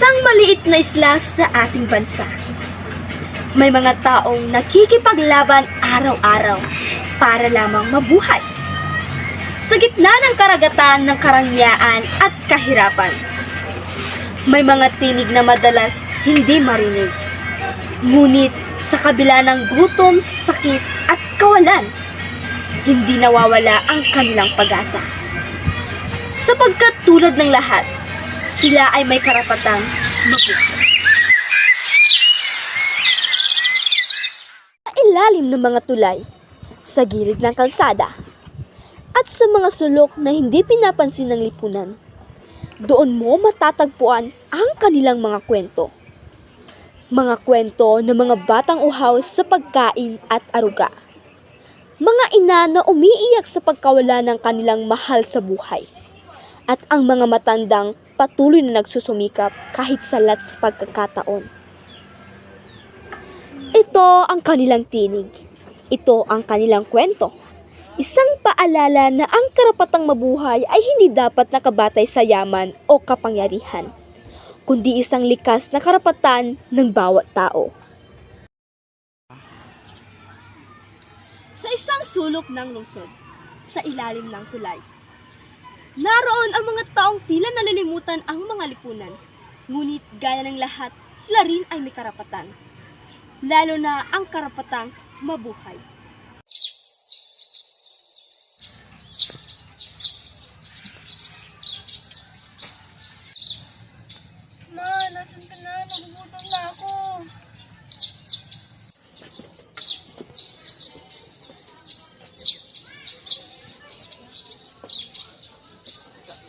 isang maliit na isla sa ating bansa. May mga taong nakikipaglaban araw-araw para lamang mabuhay. Sa gitna ng karagatan ng karangyaan at kahirapan, may mga tinig na madalas hindi marinig. Ngunit sa kabila ng gutom, sakit at kawalan, hindi nawawala ang kanilang pag-asa. Sapagkat tulad ng lahat, sila ay may karapatang mabuhay. Sa ilalim ng mga tulay, sa gilid ng kalsada, at sa mga sulok na hindi pinapansin ng lipunan, doon mo matatagpuan ang kanilang mga kwento. Mga kwento ng mga batang uhaw sa pagkain at aruga. Mga ina na umiiyak sa pagkawala ng kanilang mahal sa buhay. At ang mga matandang patuloy na nagsusumikap kahit salat sa pagkakataon. Ito ang kanilang tinig. Ito ang kanilang kwento. Isang paalala na ang karapatang mabuhay ay hindi dapat nakabatay sa yaman o kapangyarihan, kundi isang likas na karapatan ng bawat tao. Sa isang sulok ng lungsod, sa ilalim ng tulay, naroon ang mga taong tila nalilimutan ang mga lipunan. Ngunit gaya ng lahat, sila rin ay may karapatan. Lalo na ang karapatang mabuhay. Ma, nasan ka na? Nagugutom na ako.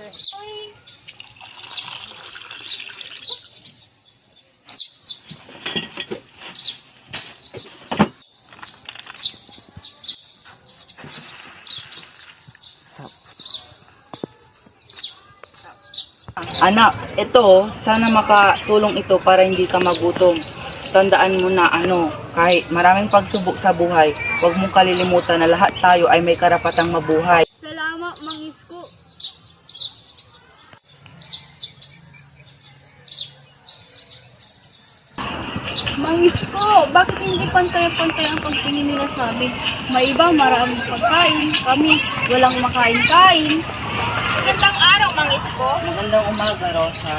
Ay, Anak, ito, sana makatulong ito para hindi ka magutom. Tandaan mo na ano, kahit maraming pagsubok sa buhay, huwag mong kalilimutan na lahat tayo ay may karapatang mabuhay. salamat, mangisko. Mangisko, bakit hindi pantay-pantay ang pagtingin nila sa amin? May iba, maraming pagkain. Kami, walang makain-kain. Mangisko. Magandang umaga, Rosa.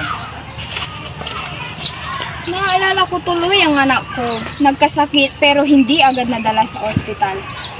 Naalala ko tuloy ang anak ko. Nagkasakit pero hindi agad nadala sa ospital.